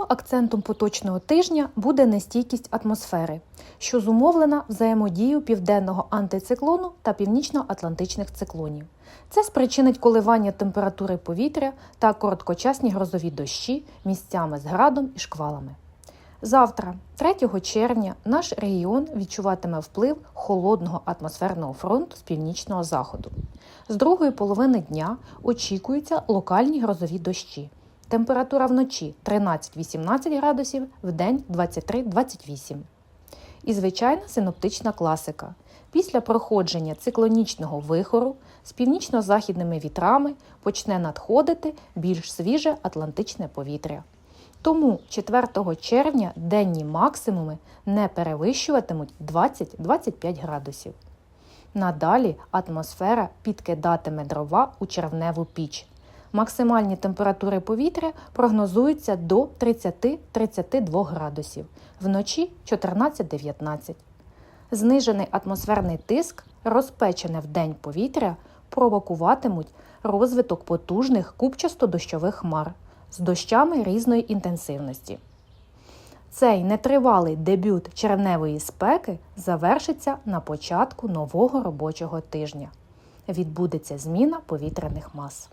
Основним акцентом поточного тижня буде нестійкість атмосфери, що зумовлена взаємодією південного антициклону та північно-атлантичних циклонів. Це спричинить коливання температури повітря та короткочасні грозові дощі місцями з градом і шквалами. Завтра, 3 червня, наш регіон відчуватиме вплив холодного атмосферного фронту з північного заходу. З другої половини дня очікуються локальні грозові дощі. Температура вночі 13-18 градусів, вдень 23-28. І звичайна синоптична класика. Після проходження циклонічного вихору з північно-західними вітрами почне надходити більш свіже атлантичне повітря. Тому 4 червня денні максимуми не перевищуватимуть 20-25 градусів. Надалі атмосфера підкидатиме дрова у червневу піч. Максимальні температури повітря прогнозуються до 30-32 градусів, вночі 14-19. Знижений атмосферний тиск, розпечене в день повітря, провокуватимуть розвиток потужних купчасто-дощових хмар з дощами різної інтенсивності. Цей нетривалий дебют червневої спеки завершиться на початку нового робочого тижня. Відбудеться зміна повітряних мас.